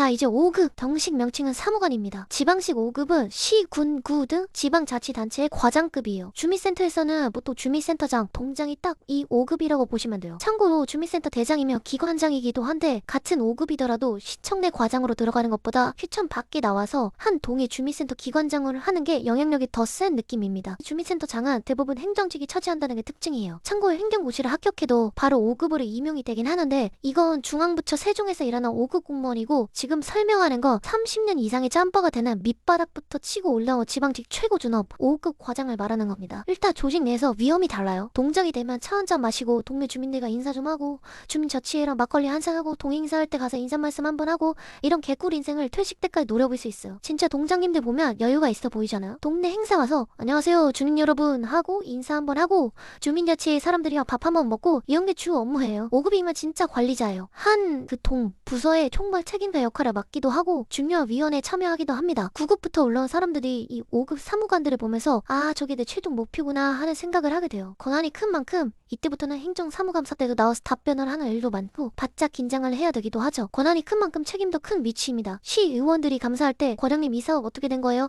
자, 이제 5급 정식 명칭은 사무관입니다. 지방식 5급은 시, 군, 구 등 지방자치단체의 과장급이에요. 주민센터에서는 보통 주민센터장, 동장이 딱 이 5급이라고 보시면 돼요. 참고로 주민센터 대장이면 기관장이기도 한데 같은 5급이더라도 시청 내 과장으로 들어가는 것보다 시청 밖에 나와서 한 동의 주민센터 기관장을 하는 게 영향력이 더 센 느낌입니다. 주민센터장은 대부분 행정직이 차지한다는 게 특징이에요. 참고로 행정고시를 합격해도 바로 5급으로 임용이 되긴 하는데 이건 중앙부처 세종에서 일하는 5급 공무원이고 지금 설명하는 거 30년 이상의 짬바가 되는 밑바닥부터 치고 올라온 지방직 최고 준업 5급 과장을 말하는 겁니다. 일단 조직 내에서 위험이 달라요. 동작이 되면 차 한 잔 마시고 동네 주민들과 인사 좀 하고 주민 저치회랑 막걸리 한 잔 하고 동행사할 때 가서 인사 말씀 한 번 하고 이런 개꿀 인생을 퇴직 때까지 노려볼 수 있어요. 진짜 동장님들 보면 여유가 있어 보이잖아요. 동네 행사 와서 안녕하세요 주민 여러분 하고 인사 한 번 하고 주민 자치 사람들이랑 밥 한 번 먹고 이런 게 주 업무예요. 5급이면 진짜 관리자예요. 한 그 동 부서의 총괄 책임자 역할을 맡기도 하고 중요한 위원회에 참여하기도 합니다. 9급부터 올라온 사람들이 이 5급 사무관들을 보면서 아 저게 내 최종 목표구나 하는 생각을 하게 돼요. 권한이 큰 만큼 이때부터는 행정사무감사 때도 나와서 답변을 하는 일도 많고 바짝 긴장을 해야 되기도 하죠. 권한이 큰 만큼 책임도 큰 위치입니다. 시의원들이 감사할 때 과장님 이 사업 어떻게 된 거예요?